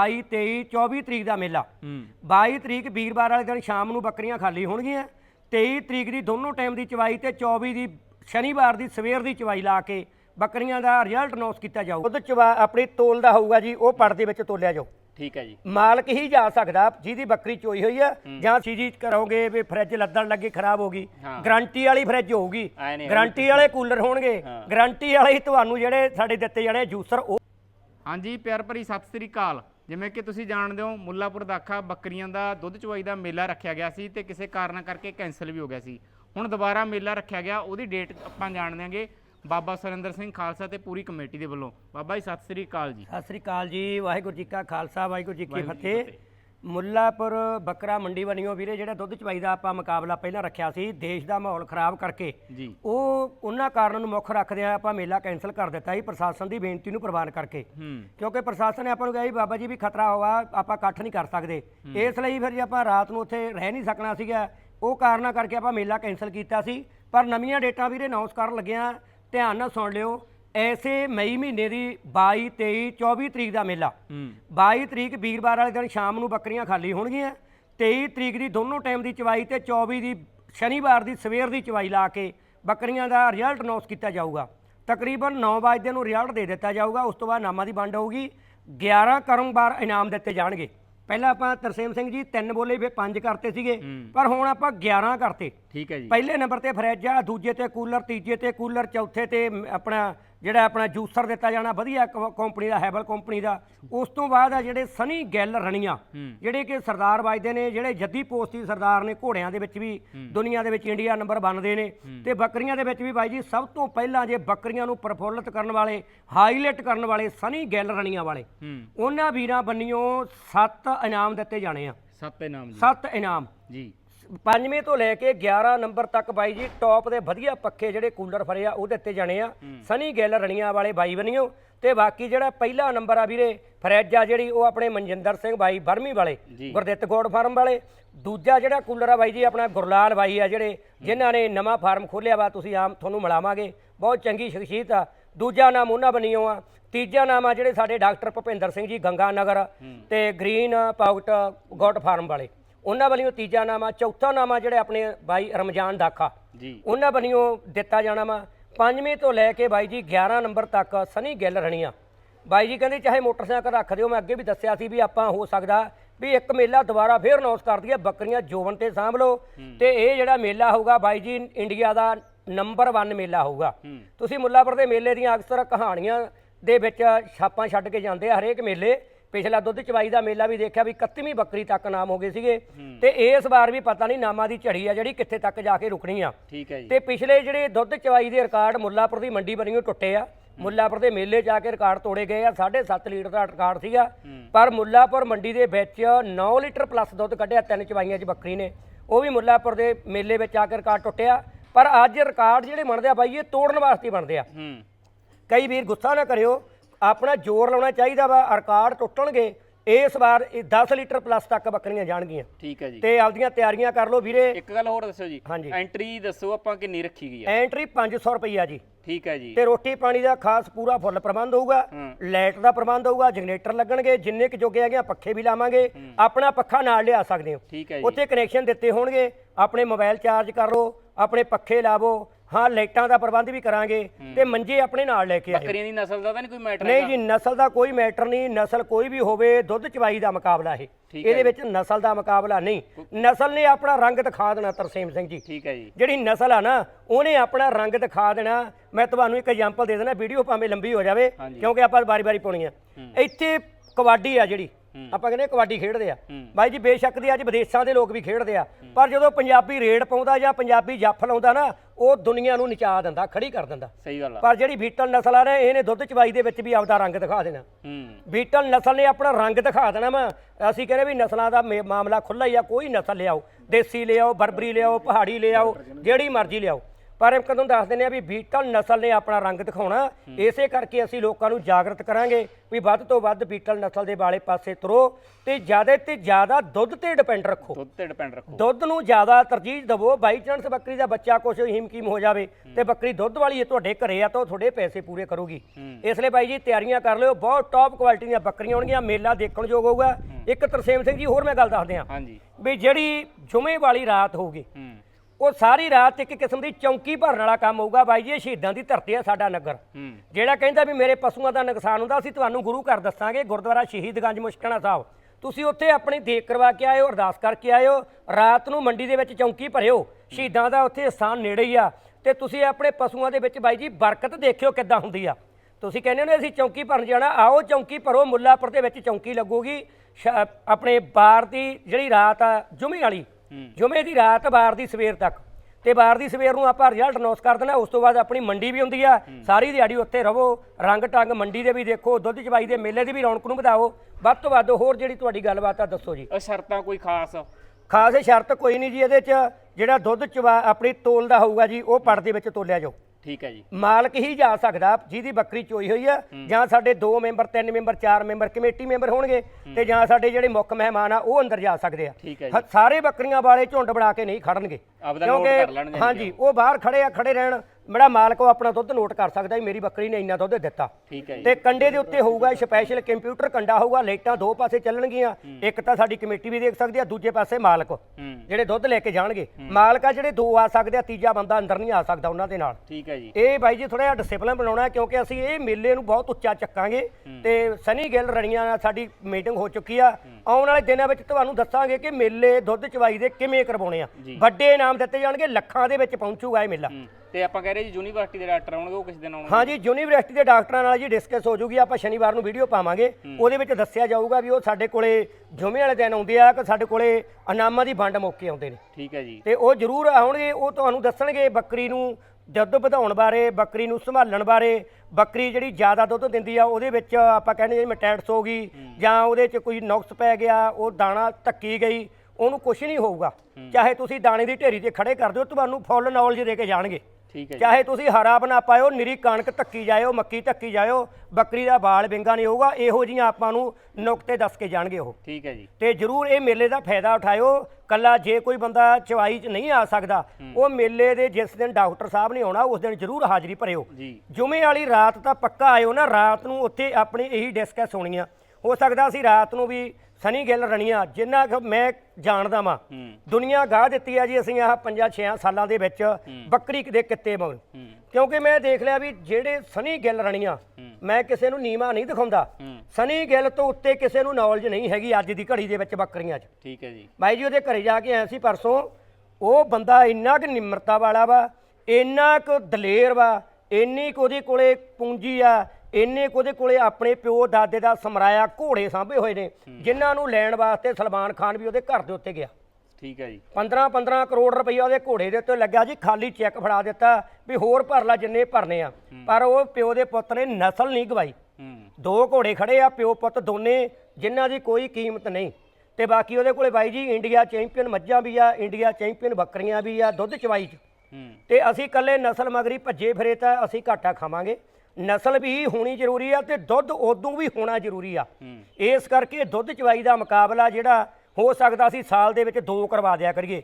22 23 24 ਤਰੀਕ ਦਾ ਮੇਲਾ। 22 ਤਰੀਕ ਵੀਰਵਾਰ ਵਾਲੇ ਦਿਨ ਸ਼ਾਮ ਨੂੰ ਬੱਕਰੀਆਂ ਖਾਲੀ ਹੋਣਗੀਆਂ। 23 ਤਰੀਕ ਦੀ ਦੋਨੋਂ ਟਾਈਮ ਦੀ ਚਵਾਈ ਤੇ 24 ਦੀ ਸ਼ਨੀਵਾਰ ਦੀ ਸਵੇਰ ਦੀ ਚਵਾਈ ਲਾ ਕੇ ਬੱਕਰੀਆਂ ਦਾ ਰਿਜ਼ਲਟ ਅਨਾਉਂਸ ਕੀਤਾ ਜਾਊਗਾ ਉਹਦੇ ਚਵਾ ਆਪਣੀ ਤੋਲ ਦਾ ਹੋਊਗਾ ਜੀ ਉਹ ਪੜ ਦੇ ਵਿੱਚ ਤੋਲਿਆ ਜਾਊ। ਠੀਕ ਹੈ ਜੀ। ਮਾਲਕ ਹੀ ਜਾ ਸਕਦਾ ਜਿਹਦੀ ਬੱਕਰੀ ਚੋਈ ਹੋਈ ਆ ਜਾਂ ਚੀਜ਼ੀ ਕਰੋਗੇ ਵੀ ਫ੍ਰਿਜ ਲੱਦਣ ਲੱਗੇ ਖਰਾਬ ਹੋ ਗਈ। ਗਾਰੰਟੀ ਵਾਲੀ ਫ੍ਰਿਜ ਹੋਊਗੀ। ਗਾਰੰਟੀ ਵਾਲੇ ਕੂਲਰ ਹੋਣਗੇ। ਗਾਰੰਟੀ ਵਾਲੇ ਹੀ ਤੁਹਾਨੂੰ ਜਿਹੜੇ ਸਾਡੇ ਦਿੱਤੇ ਜਾਣੇ ਜੂਸਰ ਉਹ ਹਾਂਜੀ ਪਿਆਰ ਭਰੀ ਸਤਿ ਸ੍ਰੀ ਅਕਾਲ। ਜਿਵੇਂ ਕਿ ਤੁਸੀਂ ਜਾਣਦੇ ਹੋ ਮੁੱਲਾਪੁਰ ਦਾਖਾ ਬੱਕਰੀਆਂ ਦਾ ਦੁੱਧ ਚਵਾਈ ਦਾ ਮੇਲਾ ਰੱਖਿਆ ਗਿਆ ਸੀ ਤੇ ਕਿਸੇ ਕਾਰਨ ਕਰਕੇ ਕੈਨਸਲ ਵੀ ਹੋ ਗਿਆ ਸੀ। ਹੁਣ ਦੁਬਾਰਾ ਮੇਲਾ ਰੱਖਿਆ ਗਿਆ ਉਹਦੀ ਡੇਟ ਆਪਾਂ ਜਾਣ ਦਿਆਂਗੇ ਬਾਬਾ ਸੁਰਿੰਦਰ ਸਿੰਘ ਖਾਲਸਾ ਤੇ ਪੂਰੀ ਕਮੇਟੀ ਦੇ ਵੱਲੋਂ। ਬਾਬਾ ਜੀ ਸਤਿ ਸ੍ਰੀ ਅਕਾਲ ਜੀ। ਸਤਿ ਸ੍ਰੀ ਅਕਾਲ ਜੀ ਵਾਹਿਗੁਰੂ ਜੀ ਕਾ ਖਾਲਸਾ ਵਾਹਿਗੁਰੂ ਜੀ ਕੀ ਫਤਿਹ। ਮੁੱਲਾਪੁਰ ਬੱਕਰਾ ਮੰਡੀ ਬਣੀਓ ਵੀਰੇ ਜਿਹੜਾ ਦੁੱਧ ਚਵਾਈ ਦਾ ਆਪਾਂ ਮੁਕਾਬਲਾ ਪਹਿਲਾਂ ਰੱਖਿਆ ਸੀ ਦੇਸ਼ ਦਾ ਮਾਹੌਲ ਖਰਾਬ ਕਰਕੇ। ਜੀ। ਉਹ ਉਹਨਾਂ ਕਾਰਨਾਂ ਨੂੰ ਮੁੱਖ ਰੱਖਦੇ ਆ ਆਪਾਂ ਮੇਲਾ ਕੈਨਸਲ ਕਰ ਦਿੱਤਾ ਸੀ ਪ੍ਰਸ਼ਾਸਨ ਦੀ ਬੇਨਤੀ ਨੂੰ ਪ੍ਰਵਾਨ ਕਰਕੇ। ਹੂੰ। ਕਿਉਂਕਿ ਪ੍ਰਸ਼ਾਸਨ ਨੇ ਆਪਾਂ ਨੂੰ ਕਿਹਾ ਜੀ ਬਾਬਾ ਜੀ ਵੀ ਖਤਰਾ ਹੋਵਾ ਆਪਾਂ ਇਕੱਠ ਨਹੀਂ ਕਰ ਸਕਦੇ। ਇਸ ਲਈ ਫਿਰ ਜੇ ਆਪਾਂ ਰਾਤ ਨੂੰ ਉੱਥੇ ਰਹਿ ਨਹੀਂ ਸਕਣਾ ਸੀਗਾ ਉਹ ਕਾਰਨਾਂ ਕਰਕੇ ਆਪਾਂ ਮੇਲਾ ਕੈਨਸਲ ਕੀਤਾ ਸੀ। ਪਰ ਨਵੀਆਂ ਡੇਟਾਂ ਵੀਰੇ ਅਨਾਉਂਸ ਕਰਨ ਲੱਗਿਆ ਧਿਆਨ ਨਾਲ ਸੁਣ ਲਿਓ। ਐਸੇ ਮਈ ਮਹੀਨੇ ਦੀ 22 23 24 ਤਰੀਕ ਦਾ ਮੇਲਾ। ਹੂੰ। 22 ਤਰੀਕ ਵੀਰਵਾਰ ਵਾਲੇ ਦਿਨ ਸ਼ਾਮ ਨੂੰ ਬੱਕਰੀਆਂ ਖਾਲੀ ਹੋਣਗੀਆਂ। 23 ਤਰੀਕ ਦੀ ਦੋਨੋਂ ਟਾਈਮ ਦੀ ਚਵਾਈ ਤੇ 24 ਦੀ ਸ਼ਨੀਵਾਰ ਦੀ ਸਵੇਰ ਦੀ ਚਵਾਈ ਲਾ ਕੇ ਬੱਕਰੀਆਂ ਦਾ ਰਿਜ਼ਲਟ ਅਨਾਉਂਸ ਕੀਤਾ ਜਾਊਗਾ। ਤਕਰੀਬਨ 9 ਵਜੇ ਨੂੰ ਰਿਜ਼ਲਟ ਦੇ ਦਿੱਤਾ ਜਾਊਗਾ। ਉਸ ਤੋਂ ਬਾਅਦ ਨਾਮਾਂ ਦੀ ਵੰਡ ਹੋਊਗੀ। 11 ਕਰਮਵਾਰ ਇਨਾਮ ਦਿੱਤੇ ਜਾਣਗੇ। ਪਹਿਲਾਂ ਆਪਾਂ ਤਰਸੇਮ ਸਿੰਘ ਜੀ ਤਿੰਨ ਬੋਲੇ ਫਿਰ ਪੰਜ ਕਰਤੇ ਸੀਗੇ। ਪਰ ਹੁਣ ਆਪਾਂ 11 ਕਰਤੇ। ਠੀਕ ਹੈ ਜੀ। ਪਹਿਲੇ ਨੰਬਰ ਤੇ ਫਰਿੱਜ ਆ ਦੂਜੇ ਤੇ ਕੂਲਰ ਤੀਜੇ ਤੇ ਕੂਲਰ ਚੌਥੇ ਤੇ ਆਪਣਾ ਜਿਹੜਾ ਆਪਣਾ ਜੂਸਰ ਦਿੱਤਾ ਜਾਣਾ ਵਧੀਆ ਕੰਪਨੀ ਦਾ ਹੈਵਲ ਕੰਪਨੀ ਦਾ ਉਸ ਤੋਂ ਬਾਅਦ ਆ ਜਿਹੜੇ ਸਨੀ ਗਿੱਲ ਰਣੀਆਂ ਜਿਹੜੇ ਕਿ ਸਰਦਾਰ ਵੱਜਦੇ ਨੇ ਜਿਹੜੇ ਜੱਦੀ ਪੋਸਤੀ ਸਰਦਾਰ ਨੇ ਘੋੜਿਆਂ ਦੇ ਵਿੱਚ ਵੀ ਦੁਨੀਆ ਦੇ ਵਿੱਚ ਇੰਡੀਆ ਨੰਬਰ ਬਣਦੇ ਨੇ। ਤੇ ਬੱਕਰੀਆਂ ਦੇ ਵਿੱਚ ਵੀ ਬਾਈ ਜੀ ਸਭ ਤੋਂ ਪਹਿਲਾਂ ਜੇ ਬੱਕਰੀਆਂ ਨੂੰ ਪ੍ਰਫੁੱਲਤ ਕਰਨ ਵਾਲੇ ਹਾਈਲਾਈਟ ਕਰਨ ਵਾਲੇ ਸਨੀ ਗਿੱਲ ਰਣੀਆਂ ਵਾਲੇ ਉਹਨਾਂ ਵੀਰਾਂ ਬੰਨਿਓ 7 ਇਨਾਮ ਦਿੱਤੇ ਜਾਣੇ ਆ। ਸੱਤੇ ਨਾਮ ਜੀ। 7 ਇਨਾਮ। ਜੀ। ਪੰਜਵੇਂ ਤੋਂ ਲੈ ਕੇ 11 ਨੰਬਰ ਤੱਕ ਬਾਈ ਜੀ ਟੌਪ ਦੇ ਵਧੀਆ ਪੱਖੇ ਜਿਹੜੇ ਕੂਲਰ ਫਰੇ ਆ ਉਹ ਦਿੱਤੇ ਜਾਣੇ ਆ। ਸਨੀ ਗਿੱਲ ਰਣੀਆਂ ਵਾਲੇ ਬਾਈ ਬਣਿਓ ਤੇ ਬਾਕੀ ਜਿਹੜਾ ਪਹਿਲਾ ਨੰਬਰ ਆ ਵੀਰੇ ਫਰਿੱਜ ਆ ਜਿਹੜੀ ਉਹ ਆਪਣੇ ਮਨਜਿੰਦਰ ਸਿੰਘ ਬਾਈ ਬਰਮੀ ਵਾਲੇ। ਗੁਰਦਿੱਤ ਗੋਡ ਫਾਰਮ ਵਾਲੇ। ਦੂਜਾ ਜਿਹੜਾ ਕੂਲਰ ਆ ਬਾਈ ਜੀ ਆਪਣਾ ਗੁਰਲਾਲ ਬਾਈ ਆ ਜਿਹੜੇ ਜਿਨ੍ਹਾਂ ਨੇ ਨਵਾਂ ਫਾਰਮ ਖੋਲਿਆ ਵਾ ਤੁਸੀਂ ਆਮ ਤੁਹਾਨੂੰ ਮਿਲਾਵਾਂਗੇ। ਬਹੁਤ ਚੰਗੀ ਸ਼ਖਸੀਅਤ ਆ। ਦੂਜਾ ਨਾਮ ਉਹਨਾਂ ਬਣਿਓ ਆ। ਤੀਜਾ ਨਾਮ ਆ ਜਿਹੜੇ ਸਾਡੇ ਡਾਕਟਰ ਭੁਪਿੰਦਰ ਸਿੰਘ ਜੀ ਗੰਗਾ ਨਗਰ ਤੇ ਗ੍ਰੀਨ ਪਾਕਟ ਗੋਟ ਫਾਰਮ ਵਾਲੇ। ਉਹਨਾਂ ਵੱਲੋਂ ਤੀਜਾ ਨਾਮ ਆ ਚੌਥਾ ਨਾਮ ਆ ਜਿਹੜੇ ਆਪਣੇ ਬਾਈ ਰਮਜ਼ਾਨ ਦਾਖਾ ਜੀ। ਉਹਨਾਂ ਵੱਲੋਂ ਦਿੱਤਾ ਜਾਣਾ ਵਾ। ਪੰਜਵੇਂ ਤੋਂ ਲੈ ਕੇ ਬਾਈ ਜੀ 11 ਨੰਬਰ ਤੱਕ ਸਨੀ ਗਿੱਲ ਰਣੀਆਂ। ਬਾਈ ਜੀ ਕਹਿੰਦੇ ਚਾਹੇ ਮੋਟਰਸਾਈਕਲ ਰੱਖ ਦਿਓ ਮੈਂ ਅੱਗੇ ਵੀ ਦੱਸਿਆ ਸੀ ਵੀ ਆਪਾਂ ਹੋ ਸਕਦਾ ਵੀ ਇੱਕ ਮੇਲਾ ਦੁਬਾਰਾ ਫੇਰ ਅਨਾਉਂਸ ਕਰ ਦਈਏ ਬੱਕਰੀਆਂ ਜੋਵਨ ਤੇ ਸਾਂਭ ਲਓ। ਤੇ ਇਹ ਜਿਹੜਾ ਮੇਲਾ ਹੋਊਗਾ ਬਾਈ ਜੀ ਇੰਡੀਆ ਦਾ ਨੰਬਰ 1 ਮੇਲਾ ਹੋਊਗਾ। ਤੁਸੀਂ ਮੁੱਲਾਪੁਰ ਦੇ ਮੇਲੇ ਦੀਆਂ ਅਕਸਰ ਕਹਾਣੀਆਂ ਦੇ ਵਿੱਚ ਛਾਪਾਂ ਛੱਡ ਕੇ ਜਾਂਦੇ ਆ ਹਰੇਕ ਮੇਲੇ। ਪਿਛਲਾ ਦੁੱਧ ਚਵਾਈ ਦਾ ਮੇਲਾ ਵੀ ਦੇਖਿਆ ਵੀ 31ਵੀਂ ਬੱਕਰੀ ਤੱਕ ਨਾਮ ਹੋ ਗਏ ਸੀਗੇ। ਤੇ ਇਸ ਵਾਰ ਵੀ ਪਤਾ ਨਹੀਂ ਨਾਮਾਂ ਦੀ ਝੜੀ ਆ ਜਿਹੜੀ ਕਿੱਥੇ ਤੱਕ ਜਾ ਕੇ ਰੁਕਣੀ ਆ। ਠੀਕ ਹੈ ਜੀ। ਤੇ ਪਿਛਲੇ ਜਿਹੜੇ ਦੁੱਧ ਚਵਾਈ ਦੇ ਰਿਕਾਰਡ ਮੁੱਲਾਪੁਰ ਦੀ ਮੰਡੀ ਬਣੀਓ ਟੁੱਟੇ ਆ। ਮੁੱਲਾਪੁਰ ਦੇ ਮੇਲੇ ਜਾ ਕੇ ਰਿਕਾਰਡ ਤੋੜੇ ਗਏ ਆ। 7.5 ਲੀਟਰ ਦਾ ਰਿਕਾਰਡ ਸੀਗਾ। ਪਰ ਮੁੱਲਾਪੁਰ ਮੰਡੀ ਦੇ ਵਿੱਚ 9 ਲੀਟਰ ਪਲੱਸ ਦੁੱਧ ਕੱਢਿਆ ਤਿੰਨ ਚਵਾਈਆਂ 'ਚ ਬੱਕਰੀ ਨੇ। ਉਹ ਵੀ ਮੁੱਲਾਪੁਰ ਦੇ ਮੇਲੇ ਵਿੱਚ ਆ ਕੇ ਰਿਕਾਰਡ ਟੁੱਟਿਆ। ਪਰ ਅੱਜ ਰਿਕਾਰਡ ਜਿਹੜੇ ਬਣਦੇ ਆ ਬਾਈ ਇਹ ਤੋੜਨ ਵਾਸਤੇ ਬਣਦੇ ਆ। ਕਈ ਵੀਰ ਗੁੱਸਾ ਨਾ ਕਰਿਓ ਆਪਣਾ ਜ਼ੋਰ ਲਾਉਣਾ ਚਾਹੀਦਾ ਵਾ ਰਿਕਾਰਡ ਟੁੱਟਣਗੇ ਇਸ ਵਾਰ ਇਹ 10 ਲੀਟਰ ਪਲੱਸ ਤੱਕ ਬੱਕਰੀਆਂ ਜਾਣਗੀਆਂ। ਠੀਕ ਹੈ ਜੀ। ਤੇ ਆਪਦੀਆਂ ਤਿਆਰੀਆਂ ਕਰ ਲਓ ਵੀਰੇ। ਇੱਕ ਗੱਲ ਹੋਰ ਦੱਸੋ ਜੀ। ਹਾਂਜੀ। ਐਂਟਰੀ ਦੱਸੋ ਆਪਾਂ ਕਿੰਨੀ ਰੱਖੀ ਗਈ ਹੈ? ਐਂਟਰੀ 500 ਰੁਪਈਆ ਜੀ। ਠੀਕ ਹੈ ਜੀ। ਤੇ ਰੋਟੀ ਪਾਣੀ ਦਾ ਖਾਸ ਪੂਰਾ ਫੁੱਲ ਪ੍ਰਬੰਧ ਹੋਊਗਾ। ਹੂੰ। ਲਾਈਟ ਦਾ ਪ੍ਰਬੰਧ ਹੋਊਗਾ ਜਨਰੇਟਰ ਲੱਗਣਗੇ ਜਿੰਨੇ ਕੁ ਜੋਗੇ ਹੈਗੇ ਆ ਪੱਖੇ ਵੀ ਲਾਵਾਂਗੇ। ਆਪਣਾ ਪੱਖਾ ਨਾਲ ਲਿਆ ਸਕਦੇ ਹੋ। ਠੀਕ ਹੈ ਜੀ। ਉੱਥੇ ਕਨੈਕਸ਼ਨ ਦਿੱਤੇ ਹੋਣਗੇ। ਆਪਣੇ ਮੋਬਾਈਲ ਚਾਰਜ ਕਰ ਲਓ ਆਪਣੇ ਪੱਖੇ ਲਾਵੋ ਹਾਂ ਲਾਈਟਾਂ ਦਾ ਪ੍ਰਬੰਧ ਵੀ ਕਰਾਂਗੇ ਤੇ ਮੰਜੇ ਆਪਣੇ ਨਾਲ ਲੈ ਕੇ ਆਇਓ। ਬੱਕਰੀਆਂ ਦੀ ਨਸਲ ਦਾ ਤਾਂ ਨਹੀਂ ਕੋਈ ਮੈਟਰ ਨਹੀਂ ਜੀ ਨਸਲ ਦਾ ਕੋਈ ਮੈਟਰ ਨਹੀਂ ਨਸਲ ਕੋਈ ਵੀ ਹੋਵੇ ਦੁੱਧ ਚਵਾਈ ਦਾ ਮੁਕਾਬਲਾ ਇਹ। ਠੀਕ ਹੈ ਇਹਦੇ ਵਿੱਚ ਨਸਲ ਦਾ ਮੁਕਾਬਲਾ ਨਹੀਂ। ਨਸਲ ਨੇ ਆਪਣਾ ਰੰਗ ਦਿਖਾ ਦੇਣਾ ਤਰਸੇਮ ਸਿੰਘ ਜੀ। ਠੀਕ ਹੈ ਜੀ। ਜਿਹੜੀ ਨਸਲ ਆ ਨਾ ਉਹਨੇ ਆਪਣਾ ਰੰਗ ਦਿਖਾ ਦੇਣਾ। ਮੈਂ ਤੁਹਾਨੂੰ ਇੱਕ ਐਗਜ਼ਾਮਪਲ ਦੇ ਦੇਣਾ ਵੀਡੀਓ ਭਾਵੇਂ ਲੰਬੀ ਹੋ ਜਾਵੇ ਹਾਂਜੀ। ਕਿਉਂਕਿ ਆਪਾਂ ਵਾਰੀ-ਵਾਰੀ ਪਾਉਣੀ ਆ। ਇੱਥੇ ਕਬੱਡੀ ਆ ਜਿਹੜੀ। ਆਪਾਂ ਕਹਿੰਦੇ ਕਬੱਡੀ ਖੇਡਦੇ ਆ। ਬਾਈ ਜੀ ਬੇਸ਼ੱਕ ਦੀ ਅੱਜ ਵਿਦੇਸ਼ਾਂ ਦੇ ਲੋਕ ਵੀ ਖੇਡਦੇ ਆ। ਪਰ ਜਦੋਂ ਪੰਜਾਬੀ ਰੇਡ ਪਾਉਂਦਾ ਜਾਂ ਪੰਜਾਬੀ ਜੱਫ ਲਾਉਂਦਾ ਨਾ ਉਹ ਦੁਨੀਆ ਨੂੰ ਨਚਾ ਦਿੰਦਾ ਖੜੀ ਕਰ ਦਿੰਦਾ। ਸਹੀ ਗੱਲ ਆ। ਪਰ ਜਿਹੜੀ ਬੀਟਲ ਨਸਲ ਆ ਨਾ ਇਹਨੇ ਦੁੱਧ ਚਵਾਈ ਦੇ ਵਿੱਚ ਵੀ ਆਪਦਾ ਰੰਗ ਦਿਖਾ ਦੇਣਾ। ਹੂੰ। ਬੀਟਲ ਨਸਲ ਨੇ ਆਪਣਾ ਰੰਗ ਦਿਖਾ ਦੇਣਾ ਵਾ। ਅਸੀਂ ਕਹਿੰਦੇ ਵੀ ਨਸਲਾਂ ਦਾ ਮੇ- ਮਾਮਲਾ ਖੁੱਲਾ ਹੀ ਆ ਕੋਈ ਨਸਲ ਲਿਆਓ। ਦੇਸੀ ਲਿਆਓ ਬਰਬਰੀ ਲਿਆਓ ਪਹਾੜੀ ਲਿਆਓ ਜਿਹੜੀ ਮਰਜ਼ੀ ਲਿਆਓ। ਪਰ ਇੱਕ ਤੁਹਾਨੂੰ ਦੱਸ ਦਿੰਦੇ ਆ ਵੀ ਬੀਟਲ ਨਸਲ ਨੇ ਆਪਣਾ ਰੰਗ ਦਿਖਾਉਣਾ। ਇਸੇ ਕਰਕੇ ਅਸੀਂ ਲੋਕਾਂ ਨੂੰ ਜਾਗਰਤ ਕਰਾਂਗੇ ਵੀ ਵੱਧ ਤੋਂ ਵੱਧ ਬੀਟਲ ਨਸਲ ਦੇ ਵਾਲੇ ਪਾਸੇ ਤੁਰੋ ਤੇ ਜ਼ਿਆਦਾ ਤੇ ਜ਼ਿਆਦਾ ਦੁੱਧ ਤੇ ਡਿਪੈਂਡ ਰੱਖੋ। ਦੁੱਧ ਤੇ ਡਿਪੈਂਡ ਰੱਖੋ। ਦੁੱਧ ਨੂੰ ਜ਼ਿਆਦਾ ਤਰਜੀਹ ਦਿਵੋ। ਬਾਈ ਚਾਂਸ ਬੱਕਰੀ ਦਾ ਬੱਚਾ ਕੁਛ ਹਿਮਕੀਮ ਹੋ ਜਾਵੇ ਤੇ ਬੱਕਰੀ ਦੁੱਧ ਵਾਲੀ ਹੈ ਤੁਹਾਡੇ ਘਰੇ ਆ ਤਾਂ ਉਹ ਤੁਹਾਡੇ ਪੈਸੇ ਪੂਰੇ ਕਰੂਗੀ। ਇਸ ਲਈ ਬਾਈ ਜੀ ਤਿਆਰੀਆਂ ਕਰ ਲਿਓ। ਬਹੁਤ ਟੌਪ ਕੁਆਲਿਟੀ ਦੀਆਂ ਬੱਕਰੀਆਂ ਆਉਣਗੀਆਂ। ਮੇਲਾ ਦੇਖਣ ਯੋਗ ਹੋਊਗਾ। ਇੱਕ ਤਰਸੇਮ ਸਿੰਘ ਜੀ ਹੋਰ ਮੈਂ ਗੱਲ ਦੱਸ ਦਿਆਂ। ਹਾਂਜੀ। ਵੀ ਜਿਹੜੀ ਜੁਮੇ ਵਾਲੀ ਰਾਤ ਹੋਊਗੀ ਉਹ ਸਾਰੀ ਰਾਤ ਇੱਕ ਕਿਸਮ ਦੀ ਚੌਂਕੀ ਭਰਨ ਵਾਲਾ ਕੰਮ ਹੋਊਗਾ ਬਾਈ ਜੀ ਇਹ ਸ਼ਹੀਦਾਂ ਦੀ ਧਰਤੀ ਆ ਸਾਡਾ ਨਗਰ। ਜਿਹੜਾ ਕਹਿੰਦਾ ਵੀ ਮੇਰੇ ਪਸ਼ੂਆਂ ਦਾ ਨੁਕਸਾਨ ਹੁੰਦਾ ਅਸੀਂ ਤੁਹਾਨੂੰ ਗੁਰੂ ਘਰ ਦੱਸਾਂਗੇ ਗੁਰਦੁਆਰਾ ਸ਼ਹੀਦਗੰਜ ਮੁਸ਼ਕਣਾ ਸਾਹਿਬ। ਤੁਸੀਂ ਉੱਥੇ ਆਪਣੀ ਦੇਖ ਕਰਵਾ ਕੇ ਆਇਓ ਅਰਦਾਸ ਕਰਕੇ ਆਇਓ ਰਾਤ ਨੂੰ ਮੰਡੀ ਦੇ ਵਿੱਚ ਚੌਂਕੀ ਭਰਿਓ ਸ਼ਹੀਦਾਂ ਦਾ ਉੱਥੇ ਸਥਾਨ ਨੇੜੇ ਹੀ ਆ। ਤੇ ਤੁਸੀਂ ਆਪਣੇ ਪਸ਼ੂਆਂ ਦੇ ਵਿੱਚ ਬਾਈ ਜੀ ਬਰਕਤ ਦੇਖਿਓ ਕਿੱਦਾਂ ਹੁੰਦੀ ਆ। ਤੁਸੀਂ ਕਹਿੰਦੇ ਹੋ ਨਾ ਅਸੀਂ ਚੌਂਕੀ ਭਰਨ ਜਾਣਾ ਆਓ ਚੌਂਕੀ ਭਰੋ ਮੁੱਲਾਪੁਰ ਦੇ ਵਿੱਚ ਚੌਂਕੀ ਲੱਗੂਗੀ। ਆਪਣੇ ਬਾਰ ਦੀ ਜਿਹੜੀ ਰਾਤ ਆ ਜੁਮੇ ਵਾਲੀ ਜੁਮੇ ਦੀ ਰਾਤ ਬਾਰ ਦੀ ਸਵੇਰ ਤੱਕ। ਤੇ ਬਾਰ ਦੀ ਸਵੇਰ ਨੂੰ ਆਪਾਂ ਰਿਜ਼ਲਟ ਅਨਾਉਂਸ ਕਰ ਦੇਣਾ ਉਸ ਤੋਂ ਬਾਅਦ ਆਪਣੀ ਮੰਡੀ ਵੀ ਹੁੰਦੀ ਆ। ਸਾਰੀ ਦਿਹਾੜੀ ਉੱਥੇ ਰਵੋ ਰੰਗ ਟੰਗ ਮੰਡੀ ਦੇ ਵੀ ਦੇਖੋ ਦੁੱਧ ਚਵਾਈ ਦੇ ਮੇਲੇ ਦੀ ਵੀ ਰੌਣਕ ਨੂੰ ਵਧਾਓ। ਵੱਧ ਤੋਂ ਵੱਧ ਹੋਰ ਜਿਹੜੀ ਤੁਹਾਡੀ ਗੱਲਬਾਤ ਆ ਦੱਸੋ ਜੀ। ਸ਼ਰਤਾਂ ਕੋਈ ਖਾਸ? ਖਾਸ ਸ਼ਰਤ ਕੋਈ ਨਹੀਂ ਜੀ ਇਹਦੇ 'ਚ। ਜਿਹੜਾ ਦੁੱਧ ਚਵਾ ਆਪਣੀ ਤੋਲ ਦਾ ਹੋਊਗਾ ਜੀ ਉਹ ਪੜ ਦੇ ਵਿੱਚ ਤੋਲਿਆ ਜਾਓ। ਠੀਕ ਹੈ ਜੀ। ਮਾਲਕ ਹੀ ਜਾ ਸਕਦਾ ਜਿਹਦੀ ਬੱਕਰੀ ਚੋਈ ਹੋਈ ਆ ਜਾਂ ਸਾਡੇ 2 member 3 member 4 member committee member ਹੋਣਗੇ ਤੇ ਜਾਂ ਸਾਡੇ ਜਿਹੜੇ ਮੁੱਖ ਮਹਿਮਾਨ ਆ ਉਹ ਅੰਦਰ ਜਾ ਸਕਦੇ ਆ। ਠੀਕ ਹੈ ਜੀ। ਹ- ਸਾਰੇ ਬੱਕਰੀਆਂ ਵਾਲੇ ਝੁੰਡ ਬਣਾ ਕੇ ਨਹੀਂ ਖੜਨਗੇ। ਆਪਦਾ ਕਰ ਹਾਂਜੀ ਉਹ ਬਾਹਰ ਖੜੇ ਆ ਖੜੇ ਰਹਿਣ ਮੇਰਾ ਮਾਲਕ ਉਹ ਆਪਣਾ ਦੁੱਧ ਨੋਟ ਕਰ ਸਕਦਾ ਵੀ ਮੇਰੀ ਬੱਕਰੀ ਨੇ ਇੰਨਾ ਦੁੱਧ ਦਿੱਤਾ। ਠੀਕ ਹੈ ਜੀ। ਤੇ ਕੰਡੇ ਦੇ ਉੱਤੇ ਹੋਊਗਾ ਸਪੈਸ਼ਲ ਕੰਪਿਊਟਰ ਕੰਡਾ ਹੋਊਗਾ ਲਾਈਟਾਂ ਦੋ ਪਾਸੇ ਚੱਲਣਗੀਆਂ ਇੱਕ ਤਾਂ ਸਾਡੀ ਕਮੇਟੀ ਵੀ ਦੇਖ ਸਕਦੀ ਆ ਦੂਜੇ ਪਾਸੇ ਮਾਲਕ। ਜਿਹੜੇ ਦੁੱਧ ਲੈ ਕੇ ਜਾਣਗੇ। ਮਾਲਕ ਆ ਜਿਹੜੇ ਦੋ ਆ ਸਕਦੇ ਆ ਤੀਜਾ ਬੰਦਾ ਅੰਦਰ ਨਹੀਂ ਆ ਸਕਦਾ ਉਹਨਾਂ ਦੇ ਨਾਲ। ਠੀਕ ਹੈ ਜੀ। ਇਹ ਬਾਈ ਜੀ ਥੋੜਾ ਜਿਹਾ ਡਿਸਪਲਿਨ ਬਣਾਉਣਾ ਹੈ ਕਿਉਂਕਿ ਅਸੀਂ ਇਹ ਮੇਲੇ ਨੂੰ ਬਹੁਤ ਉੱਚਾ ਚੱਕਾਂਗੇ। ਤੇ ਸਨੀ ਗਿੱਲ ਰਣੀਆਂ ਨਾਲ ਸਾਡੀ ਮੀਟਿੰਗ ਹੋ ਚੁੱਕੀ ਆ। ਆਉਣ ਵਾਲੇ ਦਿਨਾਂ ਵਿੱਚ ਤੁਹਾਨੂੰ ਦੱਸਾਂਗੇ ਕਿ ਮੇਲੇ ਦੁੱਧ ਚਵਾਈ ਦੇ ਕਿਵੇਂ ਕਰਵਾਉਣੇ ਆ। ਵੱਡੇ ਇਨਾਮ ਦਿੱਤੇ ਜਾਣਗੇ ਲੱਖਾਂ ਦੇ ਵਿੱਚ ਪਹੁੰਚੂਗਾ ਇਹ ਮੇਲਾ। ਤੇ ਆਪਾਂ ਕਹਿ ਰਹੇ ਜੀ ਯੂਨੀਵਰਸਿਟੀ ਦੇ ਡਾਕਟਰ ਆਉਣਗੇ ਉਹ ਕਿਸ ਦਿਨ ਆਉਣਗੇ। ਹਾਂਜੀ ਯੂਨੀਵਰਸਿਟੀ ਦੇ ਡਾਕਟਰਾਂ ਨਾਲ ਜੀ ਡਿਸਕਸ ਹੋ ਜੂਗੀ ਆਪਾਂ ਸ਼ਨੀਵਾਰ ਨੂੰ ਵੀਡੀਓ ਪਾਵਾਂਗੇ। ਉਹਦੇ ਵਿੱਚ ਦੱਸਿਆ ਜਾਊਗਾ ਵੀ ਉਹ ਸਾਡੇ ਕੋਲੇ ਜੁਮੇ ਵਾਲੇ ਦਿਨ ਆਉਂਦੇ ਆ ਕਿ ਸਾਡੇ ਕੋਲੇ ਇਨਾਮਾਂ ਦੀ ਵੰਡ ਮੌਕੇ ਆਉਂਦੇ ਨੇ। ਠੀਕ ਹੈ ਜੀ। ਤੇ ਉਹ ਜ਼ਰੂਰ ਆਉਣਗੇ ਉਹ ਤੁਹਾਨੂੰ ਦੱਸਣਗੇ ਬੱਕਰੀ ਨੂੰ ਦੁੱਧ ਵਧਾਉਣ ਬਾਰੇ ਬੱਕਰੀ ਨੂੰ ਸੰਭਾਲਣ ਬਾਰੇ ਬੱਕਰੀ ਜਿਹੜੀ ਜ਼ਿਆਦਾ ਦੁੱਧ ਦਿੰਦੀ ਆ ਉਹਦੇ ਵਿੱਚ ਆਪਾਂ ਕਹਿੰਦੇ ਜਿਵੇਂ ਮੈਟੈਟਸ ਹੋ ਗਈ ਜਾਂ ਉਹਦੇ 'ਚ ਕੋਈ ਨੁਕਸ ਪੈ ਗਿਆ ਉਹ ਦਾਣਾ ਧੱਕੀ ਗਈ ਉਹਨੂੰ ਕੁਝ ਨਹੀਂ ਹੋਊਗਾ। ਚਾਹੇ ਤੁਸੀਂ ਦਾਣੇ ਦੀ ਢੇਰੀ ਤੇ ਖੜੇ ਕਰ ਦਿਓ ਤੁਹਾਨੂੰ ਫੁੱਲ ਨੌਲੇਜ ਦੇ ਕੇ ਜਾਣਗੇ। ਠੀਕ ਹੈ ਜੀ। ਚਾਹੇ ਤੁਸੀਂ ਹਰਾ ਬਣਾ ਪਾਇਓ ਨਿਰੀ ਕਣਕ ਧੱਕੀ ਜਾਇਓ ਮੱਕੀ ਧੱਕੀ ਜਾਇਓ ਬੱਕਰੀ ਦਾ ਬਾਲ ਵਿੰਗਾ ਨਹੀਂ ਹੋਊਗਾ ਇਹੋ ਜੀਆਂ ਆਪਾਂ ਨੂੰ ਨੁਕਤੇ ਦੱਸ ਕੇ ਜਾਣਗੇ ਉਹ। ਠੀਕ ਹੈ ਜੀ। ਤੇ ਜਰੂਰ ਇਹ ਮੇਲੇ ਦਾ ਫਾਇਦਾ ਉਠਾਇਓ ਕੱਲਾ ਜੇ ਕੋਈ ਬੰਦਾ ਚਵਾਈ 'ਚ ਨਹੀਂ ਆ ਸਕਦਾ ਉਹ ਮੇਲੇ ਦੇ ਜਿਸ ਦਿਨ ਡਾਕਟਰ ਸਾਹਿਬ ਨੇ ਆਉਣਾ ਉਸ ਦਿਨ ਜਰੂਰ ਹਾਜ਼ਰੀ ਭਰਿਓ। ਜੀ। ਜੁਮੇ ਵਾਲੀ ਰਾਤ ਤਾਂ ਪੱਕਾ ਆਇਓ ਨਾ ਰਾਤ ਨੂੰ ਉੱਥੇ ਆਪਣੀ ਇਹੀ ਡਿਸਕਸ ਹੋਣੀ ਆ ਹੋ ਸਕਦਾ ਸੀ ਰਾਤ ਨੂੰ ਵੀ ਸਨੀ ਗਿੱਲ ਰਣੀਆਂ ਜਿੰਨਾ ਕੁ ਮੈਂ ਜਾਣਦਾ ਵਾਂ ਦੁਨੀਆ ਗਾਹ ਦਿੱਤੀ ਆ ਜੀ ਅਸੀਂ ਆਹ 5-6 ਸਾਲਾਂ ਦੇ ਵਿੱਚ ਬੱਕਰੀ ਦੇ ਕਿੱਤੇ ਹੂੰ। ਕਿਉਂਕਿ ਮੈਂ ਦੇਖ ਲਿਆ ਵੀ ਜਿਹੜੇ ਸਨੀ ਗਿੱਲ ਰਣੀਆਂ ਮੈਂ ਕਿਸੇ ਨੂੰ ਨੀਵਾ ਨਹੀਂ ਦਿਖਾਉਂਦਾ। ਸਨੀ ਗਿੱਲ ਤੋਂ ਉੱਤੇ ਕਿਸੇ ਨੂੰ ਨੌਲੇਜ ਨਹੀਂ ਹੈਗੀ ਅੱਜ ਦੀ ਘੜੀ ਦੇ ਵਿੱਚ ਬੱਕਰੀਆਂ 'ਚ। ਠੀਕ ਹੈ ਜੀ। ਬਾਈ ਜੀ ਉਹਦੇ ਘਰੇ ਜਾ ਕੇ ਆਇਆ ਸੀ ਪਰਸੋਂ ਉਹ ਬੰਦਾ ਇੰਨਾ ਕੁ ਨਿਮਰਤਾ ਵਾਲਾ ਵਾ ਇੰਨਾ ਕੁ ਦਲੇਰ ਵਾ ਇੰਨੀ ਕੁ ਉਹਦੇ ਕੋਲੇ ਪੂੰਜੀ ਆ ਇੰਨੇ ਕੁ ਉਹਦੇ ਕੋਲੇ ਆਪਣੇ ਪਿਓ ਦਾਦੇ ਦਾ ਸਮਰਾਇਆ ਘੋੜੇ ਸਾਂਭੇ ਹੋਏ ਨੇ ਜਿਨ੍ਹਾਂ ਨੂੰ ਲੈਣ ਵਾਸਤੇ ਸਲਮਾਨ ਖਾਨ ਵੀ ਉਹਦੇ ਘਰ ਦੇ ਉੱਤੇ ਗਿਆ। ਠੀਕ ਹੈ ਜੀ। 15 15 ਕਰੋੜ ਰੁਪਈਆ ਉਹਦੇ ਘੋੜੇ ਦੇ ਉੱਤੇ ਲੱਗਾ ਜੀ ਖਾਲੀ ਚੈੱਕ ਫੜਾ ਦਿੱਤਾ ਵੀ ਹੋਰ ਭਰ ਲੈ ਜਿੰਨੇ ਭਰਨੇ ਆ। ਪਰ ਉਹ ਪਿਓ ਦੇ ਪੁੱਤ ਨੇ ਨਸਲ ਨਹੀਂ ਗਵਾਈ। ਦੋ ਘੋੜੇ ਖੜੇ ਆ ਪਿਓ ਪੁੱਤ ਦੋਨੇ ਜਿਨ੍ਹਾਂ ਦੀ ਕੋਈ ਕੀਮਤ ਨਹੀਂ। ਤੇ ਬਾਕੀ ਉਹਦੇ ਕੋਲੇ ਬਾਈ ਜੀ ਇੰਡੀਆ ਚੈਂਪੀਅਨ ਮੱਝਾਂ ਵੀ ਆ ਇੰਡੀਆ ਚੈਂਪੀਅਨ ਬੱਕਰੀਆਂ ਵੀ ਆ ਦੁੱਧ ਚਵਾਈ 'ਚ। ਤੇ ਅਸੀਂ ਕੱਲੇ ਨਸਲ ਮਗਰੀ ਭੱਜੇ ਫਿਰੇ ਤਾਂ ਅਸੀਂ ਘਾਟਾ ਖਾਵਾਂਗੇ। ਨਸਲ ਵੀ ਹੋਣੀ ਜ਼ਰੂਰੀ ਆ ਤੇ ਦੁੱਧ ਉਦੋਂ ਵੀ ਹੋਣਾ ਜ਼ਰੂਰੀ ਆ। ਇਸ ਕਰਕੇ ਦੁੱਧ ਚਵਾਈ ਦਾ ਮੁਕਾਬਲਾ ਜਿਹੜਾ ਹੋ ਸਕਦਾ ਸੀ ਸਾਲ ਦੇ ਵਿੱਚ ਦੋ ਕਰਵਾ ਦਿਆ ਕਰੀਏ।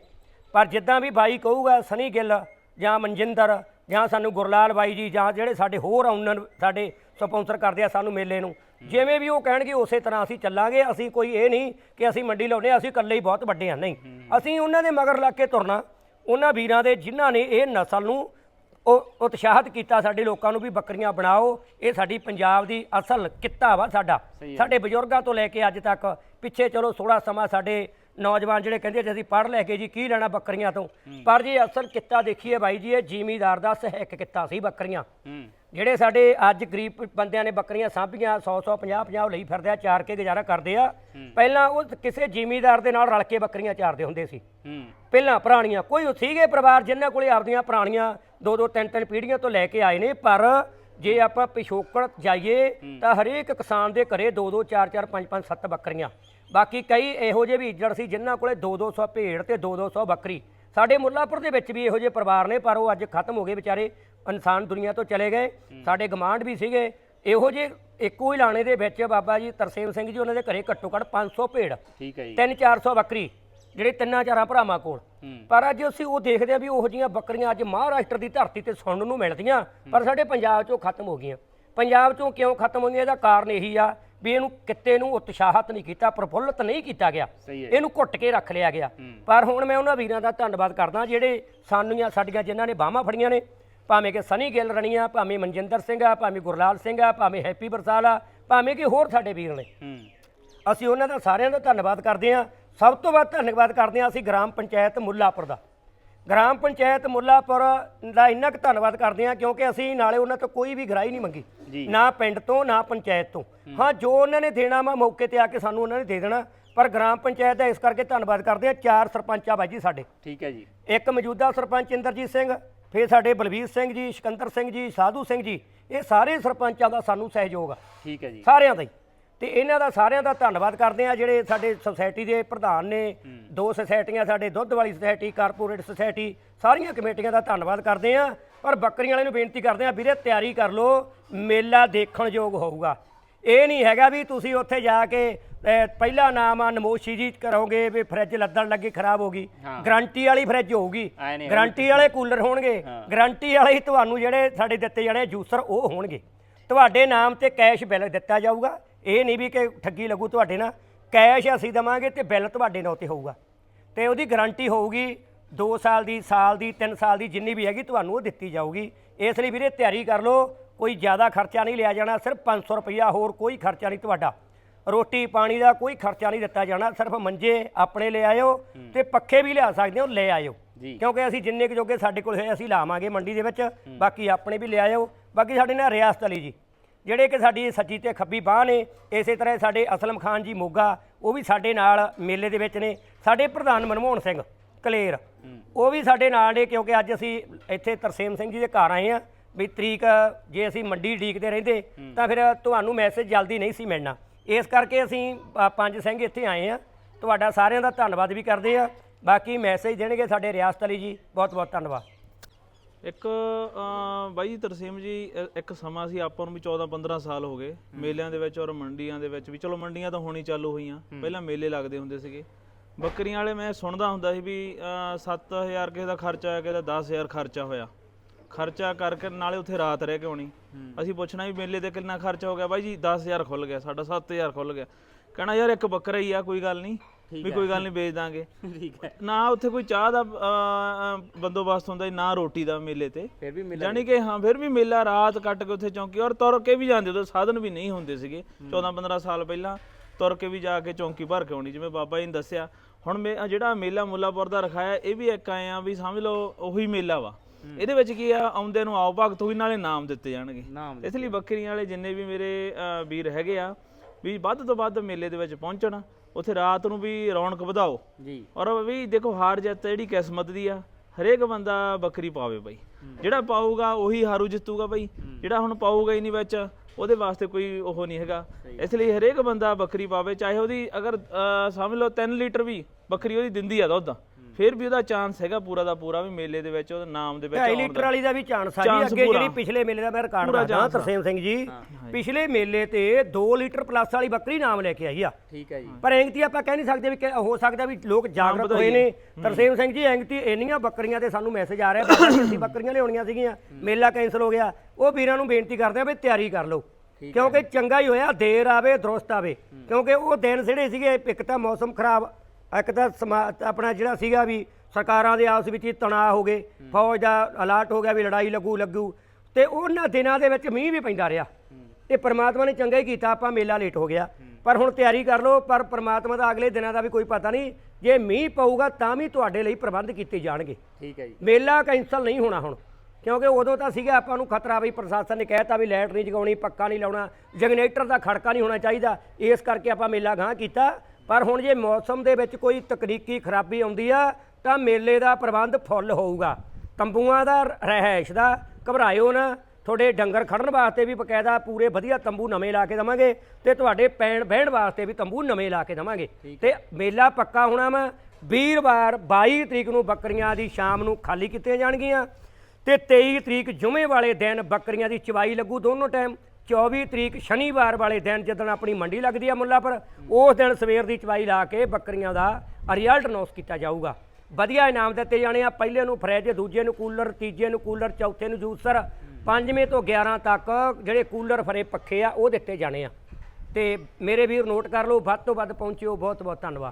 ਪਰ ਜਿੱਦਾਂ ਵੀ ਬਾਈ ਕਹੂਗਾ ਸਨੀ ਗਿੱਲ ਜਾਂ ਮਨਜਿੰਦਰ ਜਾਂ ਸਾਨੂੰ ਗੁਰਲਾਲ ਬਾਈ ਜੀ ਜਾਂ ਜਿਹੜੇ ਸਾਡੇ ਹੋਰ ਆਨਰ ਸਾਡੇ ਸਪਾਂਸਰ ਕਰਦੇ ਆ ਸਾਨੂੰ ਮੇਲੇ ਨੂੰ ਜਿਵੇਂ ਵੀ ਉਹ ਕਹਿਣਗੇ ਉਸੇ ਤਰ੍ਹਾਂ ਅਸੀਂ ਚੱਲਾਂਗੇ। ਅਸੀਂ ਕੋਈ ਇਹ ਨਹੀਂ ਕਿ ਅਸੀਂ ਮੰਡੀ ਲਾਉਨੇ ਆ ਅਸੀਂ ਇਕੱਲੇ ਹੀ ਬਹੁਤ ਵੱਡੇ ਆ ਨਹੀਂ ਅਸੀਂ ਉਹਨਾਂ ਦੇ ਮਗਰ ਲੱਗ ਕੇ ਤੁਰਨਾ। ਉਹਨਾਂ ਵੀਰਾਂ ਦੇ ਜਿਨ੍ਹਾਂ ਨੇ ਇਹ ਨਸਲ ਨੂੰ ਉਹ ਉਤਸ਼ਾਹਿਤ ਕੀਤਾ ਸਾਡੇ ਲੋਕਾਂ ਨੂੰ ਵੀ ਬੱਕਰੀਆਂ ਬਣਾਓ ਇਹ ਸਾਡੀ ਪੰਜਾਬ ਦੀ ਅਸਲ ਕਿੱਤਾ ਵਾ ਸਾਡਾ। ਸਾਡੇ ਬਜ਼ੁਰਗਾਂ ਤੋਂ ਲੈ ਕੇ ਅੱਜ ਤੱਕ ਪਿੱਛੇ ਚਲੋ ਥੋੜਾ ਸਮਾਂ ਸਾਡੇ ਨੌਜਵਾਨ ਜਿਹੜੇ ਕਹਿੰਦੇ ਜੀ ਅਸੀਂ ਪੜ੍ਹ ਲੈ ਕੇ ਜੀ ਕੀ ਲੈਣਾ ਬੱਕਰੀਆਂ ਤੋਂ? ਪਰ ਜੀ ਅਸਲ ਕਿੱਤਾ ਦੇਖੀਏ ਬਾਈ ਜੀ ਇਹ ਜ਼ਿਮੀਦਾਰ ਦਾ ਸਹਾਇਕ ਕਿੱਤਾ ਸੀ ਬੱਕਰੀਆਂ। ਜਿਹੜੇ ਸਾਡੇ ਅੱਜ ਗਰੀਬ ਬੰਦਿਆਂ ਨੇ ਬੱਕਰੀਆਂ ਸਾਂਭੀਆਂ 100 100 50 50 ਲਈ ਫਿਰਦੇ ਆ ਚਾਰ ਕੇ ਗੁਜ਼ਾਰਾ ਕਰਦੇ ਆ। ਪਹਿਲਾਂ ਉਹ ਕਿਸੇ ਜ਼ਿਮੀਦਾਰ ਦੇ ਨਾਲ ਰਲ ਕੇ ਬੱਕਰੀਆਂ ਚਾਰਦੇ ਹੁੰਦੇ ਸੀ। ਪਹਿਲਾਂ ਪੁਰਾਣੀਆਂ ਕੋਈ ਸੀਗੇ ਪਰਿਵਾਰ ਜਿਨ੍ਹਾਂ ਕੋਲੇ ਆਪਦੀਆਂ ਪੁਰਾਣੀਆਂ ਦੋ ਦੋ ਤਿੰਨ ਤਿੰਨ ਪੀੜ੍ਹੀਆਂ ਤੋਂ ਲੈ ਕੇ ਆਏ ਨੇ ਪਰ ਜੇ ਆਪਾਂ ਪਿਛੋਕੜ ਜਾਈਏ ਤਾਂ ਹਰੇਕ ਕਿਸਾਨ ਦੇ ਘਰੇ ਦੋ ਦੋ ਚਾਰ ਚਾਰ ਪੰਜ ਪੰਜ ਸੱਤ ਬੱਕਰੀਆਂ। ਬਾਕੀ ਕਈ ਇਹੋ ਜਿਹੇ ਵੀ ਇੱਜੜ ਸੀ ਜਿਨ੍ਹਾਂ ਕੋਲੇ 2 200 ਭੇਡ ਤੇ 2 200 ਬੱਕਰੀ। ਸਾਡੇ ਮੁੱਲਾਪੁਰ ਦੇ ਵਿੱਚ ਵੀ ਇਹੋ ਜਿਹੇ ਪਰਿਵਾਰ ਨੇ ਪਰ ਉਹ ਅੱਜ ਖਤਮ ਹੋ ਗਏ ਵਿਚਾਰੇ। ਇਨਸਾਨ ਦੁਨੀਆ ਤੋਂ ਚਲੇ ਗਏ ਸਾਡੇ ਗਮਾਂਡ ਵੀ ਸੀਗੇ। ਇਹੋ ਜਿਹੇ ਇੱਕੋ ਹੀ ਲਾਣੇ ਦੇ ਵਿੱਚ ਬਾਬਾ ਜੀ ਤਰਸੇਮ ਸਿੰਘ ਜੀ ਉਹਨਾਂ ਦੇ ਘਰੇ ਘੱਟੋ ਘੱਟ 500 ਭੇਡ ਠੀਕ ਹੈ ਜੀ। 3-400 ਬੱਕਰੀ ਜਿਹੜੇ ਤਿੰਨਾਂ ਚਾਰਾਂ ਭਰਾਵਾਂ ਕੋਲ। ਹੂੰ। ਪਰ ਅੱਜ ਅਸੀਂ ਉਹ ਦੇਖਦੇ ਆ ਵੀ ਉਹੋ ਜੀਆਂ ਬੱਕਰੀਆਂ ਅੱਜ ਮਹਾਰਾਸ਼ਟਰ ਦੀ ਧਰਤੀ ਤੇ ਸੁਣਨ ਨੂੰ ਮਿਲਦੀਆਂ ਪਰ ਸਾਡੇ ਪੰਜਾਬ 'ਚੋਂ ਖਤਮ ਹੋ ਗਈਆਂ। ਪੰਜਾਬ 'ਚੋਂ ਕਿਉਂ ਖਤਮ ਹੋਈਆਂ ਇਹਦਾ ਕਾਰਨ ਇਹੀ ਆ ਵੀ ਇਹਨੂੰ ਕਿੱਤੇ ਨੂੰ ਉਤਸ਼ਾਹਤ ਨਹੀਂ ਕੀਤਾ ਪ੍ਰਫੁੱਲਤ ਨਹੀਂ ਕੀਤਾ ਗਿਆ। ਹੈ ਇਹਨੂੰ ਘੁੱਟ ਕੇ ਰੱਖ ਲਿਆ ਗਿਆ। ਪਰ ਹੁਣ ਮੈਂ ਉਹਨਾਂ ਵੀਰਾਂ ਦਾ ਧੰਨਵਾਦ ਕਰਦਾ ਜਿਹੜੇ ਸਾਨੂੰ ਜਾਂ ਸਾਡੀਆਂ ਜਿਨ੍ਹਾਂ ਨੇ ਬਾਹਾਂ ਫੜੀਆਂ ਨੇ ਭਾਵੇਂ ਕਿ ਸਨੀ ਗਿੱਲ ਰਣੀਆਂ ਭਾਵੇਂ ਮਨਜਿੰਦਰ ਸਿੰਘ ਆ ਭਾਵੇਂ ਗੁਰਲਾਲ ਸਿੰਘ ਆ ਭਾਵੇਂ ਹੈਪੀ ਬਰਸਾਲ ਆ ਭਾਵੇਂ ਕਿ ਹੋਰ ਸਾਡੇ ਵੀਰ ਨੇ। ਅਸੀਂ ਉਹਨਾਂ ਦਾ ਸਾਰਿਆਂ ਦਾ ਧੰਨਵਾਦ ਕਰਦੇ ਹਾਂ। ਸਭ ਤੋਂ ਵੱਧ ਧੰਨਵਾਦ ਕਰਦੇ ਹਾਂ ਅਸੀਂ ਗ੍ਰਾਮ ਪੰਚਾਇਤ ਮੁੱਲਾਪੁਰ ਦਾ। ਗ੍ਰਾਮ ਪੰਚਾਇਤ ਮੁੱਲਾਪੁਰ ਦਾ ਇੰਨਾ ਕੁ ਧੰਨਵਾਦ ਕਰਦੇ ਹਾਂ ਕਿਉਂਕਿ ਅਸੀਂ ਨਾਲੇ ਉਹਨਾਂ ਤੋਂ ਕੋਈ ਵੀ ਗਰਾਈ ਨਹੀਂ ਮੰਗੀ। ਨਾ ਪਿੰਡ ਤੋਂ ਨਾ ਪੰਚਾਇਤ ਤੋਂ। ਹਾਂ। ਜੋ ਉਹਨਾਂ ਨੇ ਦੇਣਾ ਵਾ ਮੌਕੇ ਤੇ ਆ ਕੇ ਸਾਨੂੰ ਉਹਨਾਂ ਨੇ ਦੇ ਦੇਣਾ। ਪਰ ਗ੍ਰਾਮ ਪੰਚਾਇਤ ਦਾ ਇਸ ਕਰਕੇ ਧੰਨਵਾਦ ਕਰਦੇ ਹਾਂ। ਚਾਰ ਸਰਪੰਚ ਆ ਬਾਈ ਜੀ ਸਾਡੇ। ਠੀਕ ਹੈ ਜੀ। ਇੱਕ ਮੌਜੂਦਾ ਸਰਪੰਚ ਇੰਦਰਜੀਤ ਸਿੰਘ ਫਿਰ ਸਾਡੇ ਬਲਵੀਰ ਸਿੰਘ ਜੀ ਸਿਕੰਦਰ ਸਿੰਘ ਜੀ ਸਾਧੂ ਸਿੰਘ ਜੀ ਇਹ ਸਾਰੇ ਸਰਪੰਚਾਂ ਦਾ ਸਾਨੂੰ ਸਹਿਯੋਗ ਆ। ਠੀਕ ਹੈ ਜੀ। ਸਾਰਿਆਂ ਦਾ ਹੀ। ਤੇ ਇਹਨਾਂ ਦਾ ਸਾਰਿਆਂ ਦਾ ਧੰਨਵਾਦ ਕਰਦੇ ਆ ਜਿਹੜੇ ਸਾਡੇ ਸੁਸਾਇਟੀ ਦੇ ਪ੍ਰਧਾਨ ਨੇ। ਦੋ ਸੁਸਾਇਟੀਆਂ ਸਾਡੇ ਦੁੱਧ ਵਾਲੀ ਸੁਸਾਇਟੀ ਕਾਰਪੋਰੇਟ ਸੁਸਾਇਟੀ ਸਾਰੀਆਂ ਕਮੇਟੀਆਂ ਦਾ ਧੰਨਵਾਦ ਕਰਦੇ ਆ ਪਰ ਬੱਕਰੀਆਂ ਵਾਲੇ ਨੂੰ ਬੇਨਤੀ ਕਰਦੇ ਆ ਵੀਰੇ ਤਿਆਰੀ ਕਰ ਲਓ ਮੇਲਾ ਦੇਖਣ ਯੋਗ ਹੋਊਗਾ। ਇਹ ਨਹੀਂ ਹੈਗਾ ਵੀ ਤੁਸੀਂ ਉੱਥੇ ਜਾ ਕੇ ਪਹਿਲਾ ਨਾਮ ਆ ਨਮੋਸ਼ੀ ਜੀ ਕਰੋਗੇ ਵੀ ਫ੍ਰਿਜ ਲੱਦਣ ਲੱਗੀ ਖਰਾਬ ਹੋ ਗਈ। ਹਾਂ। ਗਾਰੰਟੀ ਵਾਲੀ ਫ੍ਰਿਜ ਹੋਊਗੀ। ਐਂ ਨਹੀਂ ਗਾਰੰਟੀ ਵਾਲੇ ਕੂਲਰ ਹੋਣਗੇ। ਗਾਰੰਟੀ ਵਾਲੇ ਹੀ ਤੁਹਾਨੂੰ ਜਿਹੜੇ ਸਾਡੇ ਦਿੱਤੇ ਜਾਣੇ ਜੂਸਰ ਉਹ ਹੋਣਗੇ। ਤੁਹਾਡੇ ਨਾਮ ਤੇ ਕੈਸ਼ ਬਿੱਲ ਦਿੱਤਾ ਜਾਊਗਾ। ਇਹ ਨਹੀਂ ਵੀ ਕਿ ਠੱਗੀ ਲੱਗੂ ਤੁਹਾਡੇ ਨਾਲ। ਕੈਸ਼ ਅਸੀਂ ਦਵਾਂਗੇ ਤੇ ਬਿੱਲ ਤੁਹਾਡੇ ਨਾਂ ਤੇ ਹੋਊਗਾ। ਤੇ ਉਹਦੀ ਗਾਰੰਟੀ ਹੋਊਗੀ 2 ਸਾਲ ਦੀ ਸਾਲ ਦੀ 3 ਸਾਲ ਦੀ ਜਿੰਨੀ ਵੀ ਹੈਗੀ ਤੁਹਾਨੂੰ ਉਹ ਦਿੱਤੀ ਜਾਊਗੀ। ਇਸ ਲਈ ਵੀਰੇ ਤਿਆਰੀ ਕਰ ਲਓ। ਕੋਈ ਜ਼ਿਆਦਾ ਖਰਚਾ ਨਹੀਂ ਲਿਆ ਜਾਣਾ ਸਿਰਫ 500 ਰੁਪਈਆ ਹੋਰ ਕੋਈ ਖਰਚਾ ਨਹੀਂ ਤੁਹਾਡਾ। ਰੋਟੀ ਪਾਣੀ ਦਾ ਕੋਈ ਖਰਚਾ ਨਹੀਂ ਦਿੱਤਾ ਜਾਣਾ ਸਿਰਫ ਮੰਜੇ ਆਪਣੇ ਲੈ ਆਇਓ ਤੇ ਪੱਖੇ ਵੀ ਲਿਆ ਸਕਦੇ ਹੋ ਲੈ ਆਇਓ। ਜੀ। ਕਿਉਂਕਿ ਅਸੀਂ ਜਿੰਨੇ ਕੁ ਜੋਗੇ ਸਾਡੇ ਕੋਲ ਹੋਏ ਅਸੀਂ ਲਾਵਾਂਗੇ ਮੰਡੀ ਦੇ ਵਿੱਚ। ਬਾਕੀ ਆਪਣੇ ਵੀ ਲੈ ਆਇਓ। ਬਾਕੀ ਸਾਡੇ ਨਾਲ ਰਿਆਸਤ ਅਲੀ ਜੀ ਜਿਹੜੇ ਕਿ ਸਾਡੀ ਸੱਜੀ ਤੇ ਖੱਬੀ ਬਾਹ ਨੇ ਇਸੇ ਤਰ੍ਹਾਂ ਸਾਡੇ ਅਸਲਮ ਖਾਨ ਜੀ ਮੋਗਾ ਉਹ ਵੀ ਸਾਡੇ ਨਾਲ ਮੇਲੇ ਦੇ ਵਿੱਚ ਨੇ। ਸਾਡੇ ਪ੍ਰਧਾਨ ਮਨਮੋਹਨ ਸਿੰਘ ਕਲੇਰ ਉਹ ਵੀ ਸਾਡੇ ਨਾਲ ਨੇ ਕਿਉਂਕਿ ਅੱਜ ਅਸੀਂ ਇੱਥੇ ਤਰਸੇਮ ਸਿੰਘ ਜੀ ਦੇ ਘਰ ਆਏ ਆ ਵੀ ਤਰੀਕ ਜੇ ਅਸੀਂ ਮੰਡੀ ਢੀਕਦੇ ਰਹਿੰਦੇ ਤਾਂ ਫਿਰ ਤੁਹਾਨੂੰ ਮੈਸੇਜ ਜਲਦੀ ਨਹੀਂ ਸੀ ਮਿਲਣਾ। ਇਸ ਕਰਕੇ ਅਸੀਂ ਅ, ਪੰਜ ਸਿੰਘ ਇੱਥੇ ਆਏ ਆ ਤੁਹਾਡਾ ਸਾਰਿਆਂ ਦਾ ਧੰਨਵਾਦ ਵੀ ਕਰਦੇ ਆ ਬਾਕੀ ਮੈਸੇਜ ਦੇਣਗੇ ਸਾਡੇ ਰਿਆਸਤ ਅਲੀ ਜੀ। ਬਹੁਤ ਬਹੁਤ ਧੰਨਵਾਦ। ਇੱਕ ਅਮ, ਬਾਈ ਜੀ ਤਰਸੀਮ ਜੀ ਇ- ਇੱਕ ਸਮਾਂ ਸੀ ਆਪਾਂ ਨੂੰ ਵੀ 14 15 ਸਾਲ ਹੋ ਗਏ। ਮੇਲਿਆਂ ਦੇ ਵਿੱਚ ਔਰ ਮੰਡੀਆਂ ਦੇ ਵਿੱਚ ਵੀ। ਚਲੋ ਮੰਡੀਆਂ ਤਾਂ ਹੋਣੀ ਚਾਲੂ ਹੋਈਆਂ। ਪਹਿਲਾਂ ਮੇਲੇ ਲੱਗਦੇ ਹੁੰਦੇ ਸੀਗੇ। ਬੱਕਰੀਆਂ ਵਾਲੇ ਮੈਂ ਸੁਣਦਾ ਹੁੰਦਾ ਸੀ ਵੀ ਅ, 7000 ਕਿਸੇ ਦਾ ਖਰਚਾ ਆਇਆ ਕਿਸੇ ਦਾ 10000 ਖਰਚਾ ਹੋਇਆ। ਖਰਚਾ ਕਰਕੇ ਨਾਲੇ ਉੱਥੇ ਰਾਤ ਰਹਿ ਕੇ ਆਉਣੀ। ਅਸੀਂ ਪੁੱਛਣਾ ਵੀ ਮੇਲੇ ਤੇ ਕਿੰਨਾ ਖਰਚਾ ਹੋ ਗਿਆ? ਬਾਈ ਜੀ 10000 ਖੁੱਲ ਗਿਆ ਸਾਡਾ 7000 ਖੁੱਲ ਗਿਆ। ਕਹਿਣਾ ਯਾਰ ਇੱਕ ਬੱਕਰਾ ਹੀ ਆ ਕੋਈ ਗੱਲ ਨਹੀਂ। ਵੀ ਕੋਈ ਗੱਲ ਨਹੀਂ ਵੇਚ ਦਾਂਗੇ। ਠੀਕ ਹੈ। ਨਾ ਉੱਥੇ ਕੋਈ ਚਾਹ ਦਾ ਬੰਦੋਬਸਤ ਹੁੰਦਾ ਨਾ ਰੋਟੀ ਦਾ ਮੇਲੇ ਤੇ। ਫਿਰ ਵੀ ਮਿਲ ਜਾਣੀ ਕਿ ਹਾਂ ਫਿਰ ਵੀ ਮੇਲਾ ਰਾਤ ਕੱਟ ਕੇ ਉੱਥੇ ਚੌਂਕੀ ਔਰ ਤੁਰ ਕੇ ਵੀ ਜਾਂਦੇ ਉਦੋਂ ਸਾਧਨ ਵੀ ਨਹੀਂ ਹੁੰਦੇ ਸੀਗੇ। 14 15 ਸਾਲ ਪਹਿਲਾਂ ਤੁਰ ਕੇ ਵੀ ਜਾ ਕੇ ਚੌਂਕੀ ਭਰ ਕੇ ਆਉਣੀ ਜਿਵੇਂ ਬਾਬਾ ਜੀ ਨੇ ਦੱਸਿਆ। ਹੁਣ ਮੇ ਜਿਹੜਾ ਮੇਲਾ ਮੁੱਲਾਪੁਰ ਦਾ ਰਖਾਇਆ ਇਹ ਵੀ ਇੱਕ ਆਏ ਆ ਵੀ ਸਮਝ ਲਓ ਉਹੀ ਮੇਲਾ ਵਾ। ਇਹਦੇ ਵਿੱਚ ਕੀ ਆ ਆਉਂਦੇ ਨੂੰ ਆਓ ਭਗਤ ਹੋਈ ਨਾਲੇ ਨਾਮ ਦਿੱਤੇ ਜਾਣਗੇ। ਇਸ ਲਈ ਬੱਕਰੀਆਂ ਵਾਲੇ ਜਿੰਨੇ ਵੀ ਮੇਰੇ ਵੀਰ ਹੈਗੇ ਆ ਵੀ ਵੱਧ ਤੋਂ ਵੱਧ ਮੇਲੇ ਦੇ ਵਿੱਚ ਪਹੁੰਚਣ ਉੱਥੇ ਰਾਤ ਨੂੰ ਵੀ ਰੌਣਕ ਵਧਾਓ। ਜੀ। ਔਰ ਵੀ ਦੇਖੋ ਹਾਰ ਜਿੱਤ ਜਿਹੜੀ ਕਿਸਮਤ ਦੀ ਆ ਹਰੇਕ ਬੰਦਾ ਬੱਕਰੀ ਪਾਵੇ ਬਾਈ। ਜਿਹੜਾ ਪਾਊਗਾ ਉਹੀ ਹਾਰੂ ਜਿੱਤੂਗਾ ਬਾਈ। ਜਿਹੜਾ ਹੁਣ ਪਾਊਗਾ ਹੀ ਨਹੀਂ ਵਿੱਚ ਉਹਦੇ ਵਾਸਤੇ ਕੋਈ ਉਹ ਨਹੀਂ ਹੈਗਾ। ਇਸ ਲਈ ਹਰੇਕ ਬੰਦਾ ਬੱਕਰੀ ਪਾਵੇ ਚਾਹੇ ਉਹਦੀ ਅਗਰ ਸਮਝ ਲਓ 3 ਲੀਟਰ ਵੀ ਬੱਕਰੀ ਉਹਦੀ ਦਿੰਦੀ ਆ ਦੁੱਧ। ਫਿਰ ਵੀ ਉਹਦਾ ਚਾਂਸ ਹੈਗਾ ਪੂਰਾ ਦਾ ਪੂਰਾ ਵੀ ਮੇਲੇ ਦੇ ਵਿੱਚ ਉਹਦਾ ਨਾਮ ਦੇ ਵਿੱਚ 2.5 ਆਉਣ ਲੀਟਰ ਵਾਲੀ ਦਾ ਵੀ ਚਾਂਸ ਆ ਜੀ ਅੱਗੇ। ਜਿਹੜੀ ਪਿਛਲੇ ਮੇਲੇ ਦਾ ਮੈਂ ਰਿਕਾਰਡ ਪੂਰਾ ਦੱਸਦਾ। ਤਰਸੇਮ ਸਿੰਘ ਜੀ ਪਿਛਲੇ ਮੇਲੇ ਤੇ 2 ਲੀਟਰ ਪਲੱਸ ਵਾਲੀ ਬੱਕਰੀ ਨਾਮ ਲੈ ਕੇ ਆਈ ਆ। ਠੀਕ ਹੈ ਜੀ। ਪਰ ਐਂਗਤੀ ਆਪਾਂ ਕਹਿ ਨਹੀਂ ਸਕਦੇ ਵੀ ਹੋ ਸਕਦਾ ਵੀ ਲੋਕ ਜਾਗਰਤ ਹੋਏ ਨੇ। ਤਰਸੇਮ ਸਿੰਘ ਜੀ ਐਂਗਤੀ ਇੰਨੀਆਂ ਬੱਕਰੀਆਂ ਤੇ ਸਾਨੂੰ ਮੈਸੇਜ ਆ ਰਿਹਾ ਅਸੀਂ ਬੱਕਰੀਆਂ ਲਿਆਉਣੀਆਂ ਸੀਗੀਆਂ ਮੇਲਾ ਕੈਂਸਲ ਹੋ ਗਿਆ। ਉਹ ਵੀਰਾਂ ਨੂੰ ਬੇਨਤੀ ਕਰਦੇ ਆ ਵੀ ਤਿਆਰੀ ਕਰ ਲਓ। ਕਿਉਂਕਿ ਚੰਗਾ ਹੀ ਹੋਇਆ ਦੇਰ ਆਵੇ ਦਰੁਸਤ ਆਵੇ। ਕਿਉਂਕਿ ਉਹ ਦਿਨ ਜਿਹੜੇ ਸੀਗੇ ਇੱਕ ਤਾਂ ਮੌਸਮ ਖਰਾਬ ਇੱਕ ਤਾਂ ਸਮਾ- ਆਪਣਾ ਜਿਹੜਾ ਸੀਗਾ ਵੀ ਸਰਕਾਰਾਂ ਦੇ ਆਪਸ ਵਿੱਚ ਹੀ ਤਣਾਅ ਹੋ ਗਏ ਫੌਜ ਦਾ ਅਲਰਟ ਹੋ ਗਿਆ ਵੀ ਲੜਾਈ ਲੱਗੂ ਲੱਗੂ। ਤੇ ਉਹਨਾਂ ਦਿਨਾਂ ਦੇ ਵਿੱਚ ਮੀਂਹ ਵੀ ਪੈਂਦਾ ਰਿਹਾ। ਇਹ ਪ੍ਰਮਾਤਮਾ ਨੇ ਚੰਗਾ ਹੀ ਕੀਤਾ ਆਪਾਂ ਮੇਲਾ ਲੇਟ ਹੋ ਗਿਆ। ਪਰ ਹੁਣ ਤਿਆਰੀ ਕਰ ਲਓ ਪਰ ਪ੍ਰਮਾਤਮਾ ਦਾ ਅਗਲੇ ਦਿਨਾਂ ਦਾ ਵੀ ਕੋਈ ਪਤਾ ਨਹੀਂ ਜੇ ਮੀਂਹ ਪਊਗਾ ਤਾਂ ਵੀ ਤੁਹਾਡੇ ਲਈ ਪ੍ਰਬੰਧ ਕੀਤੇ ਜਾਣਗੇ। ਠੀਕ ਹੈ ਜੀ। ਮੇਲਾ ਕੈਂਸਲ ਨਹੀਂ ਹੋਣਾ ਹੁਣ ਕਿਉਂਕਿ ਉਦੋਂ ਤਾਂ ਸੀਗਾ ਆਪਾਂ ਨੂੰ ਖਤਰਾ ਵੀ ਪ੍ਰਸ਼ਾਸਨ ਨੇ ਕਹਿਤਾ ਵੀ ਲਾਈਟ ਨਹੀਂ ਜਗਾਉਣੀ ਪੱਕਾ ਨਹੀਂ ਲਾਉਣਾ ਜਨਰੇਟਰ ਦਾ ਖੜਕਾ ਨਹੀਂ ਹੋਣਾ ਚਾਹੀਦਾ। ਇਸ ਕਰਕੇ ਆਪਾਂ ਮੇਲਾ ਗਾਂ ਕੀਤਾ। ਪਰ ਹੁਣ ਜੇ ਮੌਸਮ ਦੇ ਵਿੱਚ ਕੋਈ ਤਕਨੀਕੀ ਖਰਾਬੀ ਆਉਂਦੀ ਆ ਤਾਂ ਮੇਲੇ ਦਾ ਪ੍ਰਬੰਧ ਫੁੱਲ ਹੋਊਗਾ। ਤੰਬੂਆਂ ਦਾ ਰਹਿائش ਦਾ ਘਬਰਾਇਓ ਨਾ। ਤੁਹਾਡੇ ਡੰਗਰ ਖੜਨ ਵਾਸਤੇ ਵੀ ਬਕਾਇਦਾ ਪੂਰੇ ਵਧੀਆ ਤੰਬੂ ਨਵੇਂ ਲਾ ਕੇ ਦਵਾਂਗੇ ਤੇ ਤੁਹਾਡੇ ਪੈਣ ਬਹਿਣ ਵਾਸਤੇ ਵੀ ਤੰਬੂ ਨਵੇਂ ਲਾ ਕੇ ਦਵਾਂਗੇ। ਤੇ ਮੇਲਾ ਪੱਕਾ ਹੋਣਾ ਵਾ। ਵੀਰਵਾਰ 22 ਤਰੀਕ ਨੂੰ ਬੱਕਰੀਆਂ ਦੀ ਸ਼ਾਮ ਨੂੰ ਖਾਲੀ ਕੀਤੀਆਂ ਜਾਣਗੀਆਂ ਤੇ 23 ਤਰੀਕ ਜੁਮੇ ਵਾਲੇ ਦਿਨ ਬੱਕਰੀਆਂ ਦੀ ਚਵਾਈ ਲੱਗੂ ਦੋਨੋਂ ਟਾਈਮ 24 ਤਰੀਕ ਸ਼ਨੀਵਾਰ ਵਾਲੇ ਦਿਨ ਜਦੋਂ ਆਪਣੀ ਮੰਡੀ ਲੱਗਦੀ ਆ ਮੁੱਲਾਪੁਰ, ਉਸ ਦਿਨ ਸਵੇਰ ਦੀ ਚਵਾਈ ਲਾ ਕੇ ਬੱਕਰੀਆਂ ਦਾ ਰਿਜ਼ਲਟ ਅਨਾਉਂਸ ਕੀਤਾ ਜਾਊਗਾ। ਵਧੀਆ ਇਨਾਮ ਦਿੱਤੇ ਜਾਣੇ ਆ, ਪਹਿਲੇ ਨੂੰ ਫਰਿੱਜ ਦੂਜੇ ਨੂੰ ਕੂਲਰ ਤੀਜੇ ਨੂੰ ਕੂਲਰ ਚੌਥੇ ਨੂੰ ਜੂਸਰ ਪੰਜਵੇਂ ਤੋਂ 11 ਤੱਕ ਜਿਹੜੇ ਕੂਲਰ ਫਰੇ ਪੱਖੇ ਆ, ਉਹ ਦਿੱਤੇ ਜਾਣੇ ਆ। ਤੇ ਮੇਰੇ ਵੀਰ ਨੋਟ ਕਰ ਲਓ, ਵੱਧ ਤੋਂ ਵੱਧ ਪਹੁੰਚਿਓ ਬਹੁਤ ਬਹੁਤ ਧੰਨਵਾਦ।